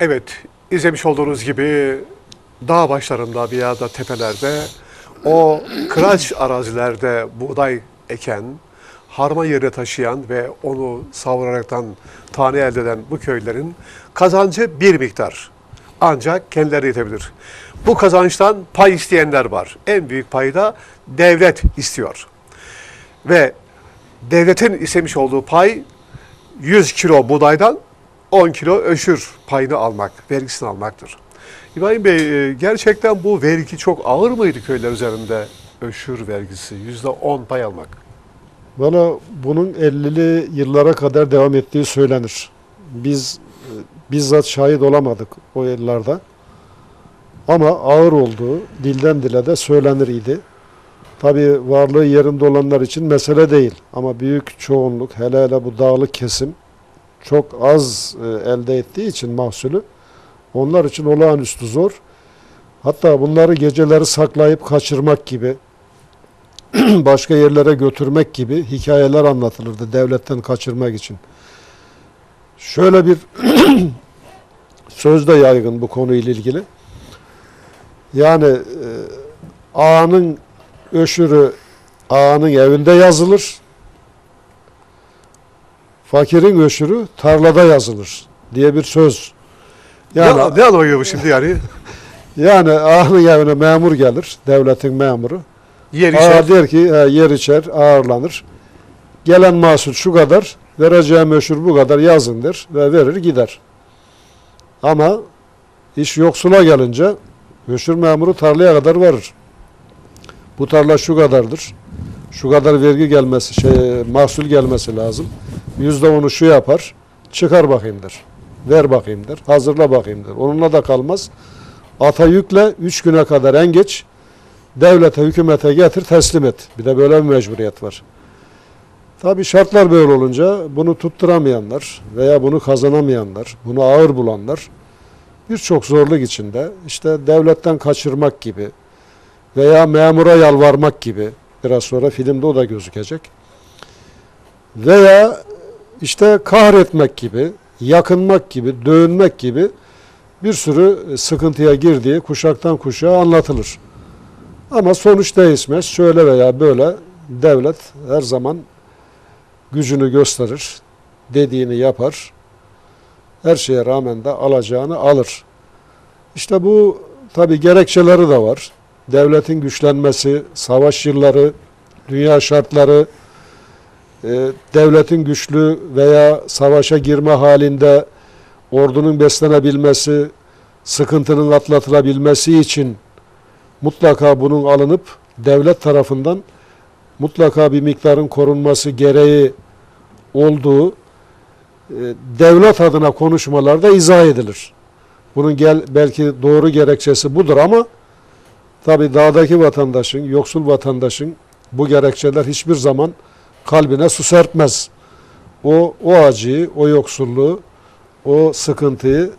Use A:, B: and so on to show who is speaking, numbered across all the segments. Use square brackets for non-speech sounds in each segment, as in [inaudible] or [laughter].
A: Evet, izlemiş olduğunuz gibi dağ başlarında veya da tepelerde o kıraç arazilerde buğday eken, harman yerine taşıyan ve onu savuraraktan tane elde eden bu köylerin kazancı bir miktar. Ancak kendileri yetebilir. Bu kazançtan pay isteyenler var. En büyük payı da devlet istiyor. Ve devletin istemiş olduğu pay 100 kilo buğdaydan 10 kilo öşür payını almak, vergisini almaktır. İbrahim Bey e, gerçekten bu vergi çok ağır mıydı köyler üzerinde öşür vergisi? Yüzde 10 pay almak.
B: Bana bunun 50'li yıllara kadar devam ettiği söylenir. Biz e, bizzat şahit olamadık o yıllarda. Ama ağır olduğu dilden dile de söylenir idi. Tabi varlığı yerinde olanlar için mesele değil. Ama büyük çoğunluk hele hele bu dağlık kesim çok az e, elde ettiği için mahsulü onlar için olağanüstü zor. Hatta bunları geceleri saklayıp kaçırmak gibi [clears throat] başka yerlere götürmek gibi hikayeler anlatılırdı devletten kaçırmak için. Şöyle bir [clears throat] söz de yaygın bu konuyla ilgili. Yani e, ağanın öşürü ağanın evinde yazılır. Fakirin öşürü tarlada yazılır diye bir söz. Yani
A: ne, ne anlıyor bu şimdi yani? [laughs]
B: yani ağanın evine memur gelir, devletin memuru.
A: Yer içer.
B: der ki he, yer içer, ağırlanır. Gelen mahsul şu kadar, vereceğim meşhur bu kadar yazın der ve verir gider. Ama iş yoksula gelince meşhur memuru tarlaya kadar varır. Bu tarla şu kadardır. Şu kadar vergi gelmesi, şey, mahsul gelmesi lazım. Yüzde onu şu yapar. Çıkar bakayım der. Ver bakayım der. Hazırla bakayım der. Onunla da kalmaz. Ata yükle üç güne kadar en geç devlete, hükümete getir, teslim et. Bir de böyle bir mecburiyet var. Tabi şartlar böyle olunca bunu tutturamayanlar veya bunu kazanamayanlar, bunu ağır bulanlar birçok zorluk içinde işte devletten kaçırmak gibi veya memura yalvarmak gibi biraz sonra filmde o da gözükecek. Veya işte kahretmek gibi, yakınmak gibi, dövünmek gibi bir sürü sıkıntıya girdiği kuşaktan kuşağa anlatılır. Ama sonuç değişmez. Şöyle veya böyle devlet her zaman gücünü gösterir, dediğini yapar. Her şeye rağmen de alacağını alır. İşte bu tabi gerekçeleri de var. Devletin güçlenmesi, savaş yılları, dünya şartları, devletin güçlü veya savaşa girme halinde ordunun beslenebilmesi, sıkıntının atlatılabilmesi için mutlaka bunun alınıp devlet tarafından mutlaka bir miktarın korunması gereği olduğu e, devlet adına konuşmalarda izah edilir. Bunun gel, belki doğru gerekçesi budur ama tabi dağdaki vatandaşın, yoksul vatandaşın bu gerekçeler hiçbir zaman kalbine su serpmez. O, o acıyı, o yoksulluğu, o sıkıntıyı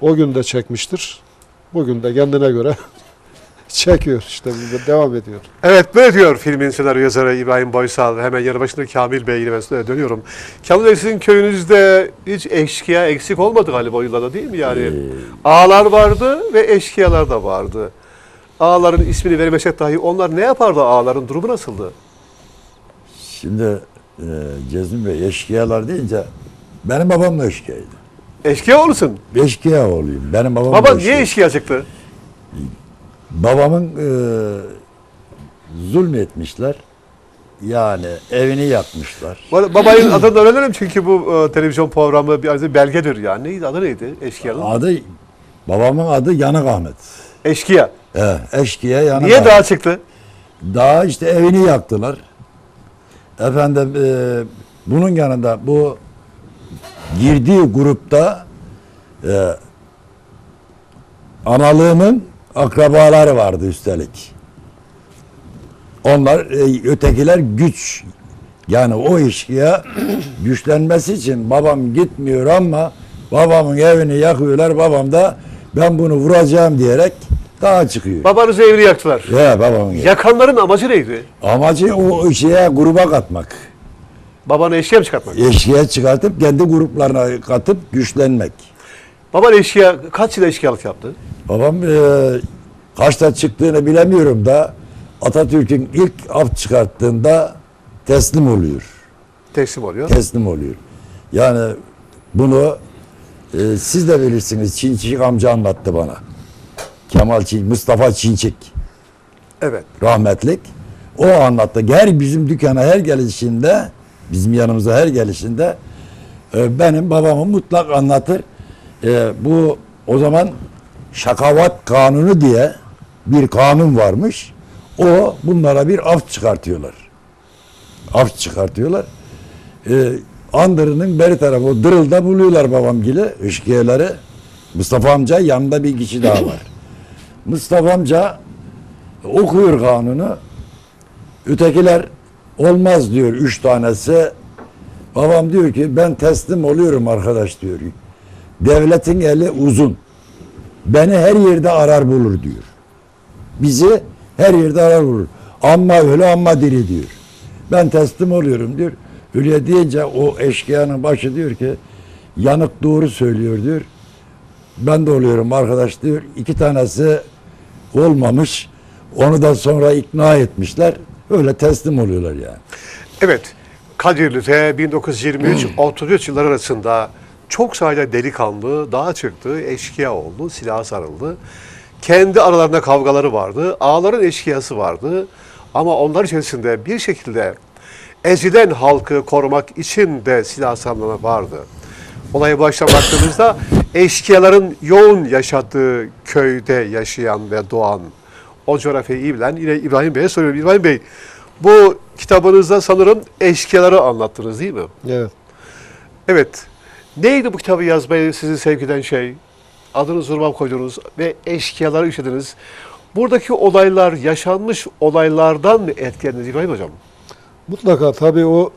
B: o gün de çekmiştir. Bugün de kendine göre [laughs] çekiyor işte devam ediyor.
A: Evet böyle diyor filmin senaryo yazarı İbrahim Boysal. Hemen yanı başında Kamil Bey ile ben dönüyorum. Kamil Bey sizin köyünüzde hiç eşkıya eksik olmadı galiba o yıllarda değil mi yani? Ağalar vardı ve eşkıyalar da vardı. Ağaların ismini vermesek dahi onlar ne yapardı ağaların durumu nasıldı?
C: Şimdi e, Cezmi Bey eşkıyalar deyince benim babam da eşkıyaydı.
A: Eşkıya olursun.
C: Eşkıya olayım. Benim babam
A: Baba
C: da
A: niye eşkıya çıktı?
C: Babamın e, zulmetmişler. Yani evini yakmışlar.
A: Bu arada Babayın [clears throat] adını öğrenelim çünkü bu e, televizyon programı bir belgedir yani. Neydi adı neydi eşkıyanın?
C: Adı babamın adı Yanık Ahmet.
A: Eşkıya.
C: E, eşkıya Yanık
A: Niye
C: Ahmet.
A: dağa çıktı?
C: Daha işte evini yaktılar. Efendim e, bunun yanında bu girdiği grupta e, analığımın akrabaları vardı üstelik. Onlar e, ötekiler güç. Yani o işkiye güçlenmesi için babam gitmiyor ama babamın evini yakıyorlar. Babam da ben bunu vuracağım diyerek dağa çıkıyor.
A: Babanızı evini yaktılar.
C: Ya babamın evi.
A: Yakanların amacı neydi?
C: Amacı o şeye gruba katmak.
A: Babanı eşeğe mi çıkartmak?
C: Eşiğe çıkartıp kendi gruplarına katıp güçlenmek.
A: Baban eşkıya, kaç yıl eşkıyalık yaptı?
C: Babam e, kaçta çıktığını bilemiyorum da Atatürk'ün ilk af çıkarttığında teslim oluyor.
A: Teslim oluyor.
C: Teslim oluyor. Yani bunu e, siz de bilirsiniz. Çinçik amca anlattı bana. Kemal Çin, Mustafa Çinçik
A: Evet.
C: rahmetlik. O anlattı. Her bizim dükkana her gelişinde, bizim yanımıza her gelişinde e, benim babamı mutlak anlatır. E, bu o zaman şakavat kanunu diye bir kanun varmış. O bunlara bir af çıkartıyorlar. Af çıkartıyorlar. E, Andırı'nın beri tarafı o Dırıl'da buluyorlar babamgili ışkiyeleri. Mustafa amca yanında bir kişi daha var. Mustafa amca okuyor kanunu. Ötekiler olmaz diyor üç tanesi. Babam diyor ki ben teslim oluyorum arkadaş diyor. Devletin eli uzun. Beni her yerde arar bulur diyor. Bizi her yerde arar bulur. Amma öyle amma diri diyor. Ben teslim oluyorum diyor. Öyle deyince o eşkıyanın başı diyor ki yanık doğru söylüyor diyor. Ben de oluyorum arkadaş diyor. İki tanesi olmamış. Onu da sonra ikna etmişler. Öyle teslim oluyorlar yani.
A: Evet. Kadirli'de 1923-33 yıllar arasında çok sayıda delikanlı dağa çıktı, eşkıya oldu, silah sarıldı. Kendi aralarında kavgaları vardı, ağaların eşkıyası vardı. Ama onlar içerisinde bir şekilde ezilen halkı korumak için de silah sarılma vardı. Olaya baştan baktığımızda eşkıyaların yoğun yaşadığı köyde yaşayan ve doğan o coğrafyayı iyi bilen yine İbrahim Bey'e soruyorum. İbrahim Bey bu kitabınızda sanırım eşkıyaları anlattınız değil mi?
B: Evet.
A: Evet. Neydi bu kitabı yazmayı sizi sevk eden şey? Adını zurma koydunuz ve eşkıyaları işlediniz. Buradaki olaylar yaşanmış olaylardan mı etkilendiniz İbrahim Hocam?
B: Mutlaka tabii o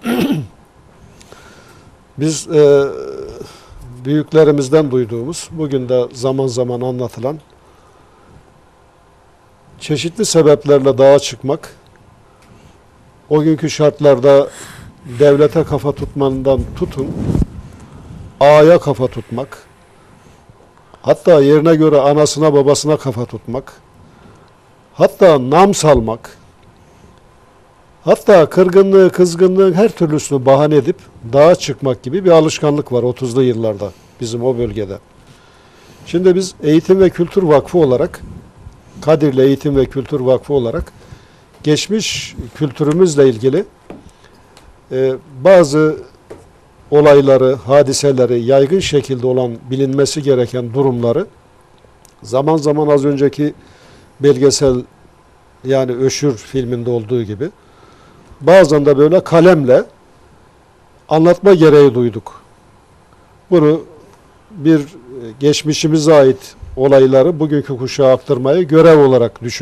B: [clears throat] biz e, büyüklerimizden duyduğumuz, bugün de zaman zaman anlatılan çeşitli sebeplerle dağa çıkmak, o günkü şartlarda devlete kafa tutmandan tutun, ağaya kafa tutmak, hatta yerine göre anasına babasına kafa tutmak, hatta nam salmak, Hatta kırgınlığı, kızgınlığın her türlüsünü bahane edip dağa çıkmak gibi bir alışkanlık var 30'lu yıllarda bizim o bölgede. Şimdi biz Eğitim ve Kültür Vakfı olarak, Kadirli Eğitim ve Kültür Vakfı olarak geçmiş kültürümüzle ilgili e, bazı olayları, hadiseleri, yaygın şekilde olan bilinmesi gereken durumları zaman zaman az önceki belgesel yani Öşür filminde olduğu gibi bazen de böyle kalemle anlatma gereği duyduk. Bunu bir e, geçmişimize ait olayları bugünkü kuşağa aktarmayı görev olarak düşündük.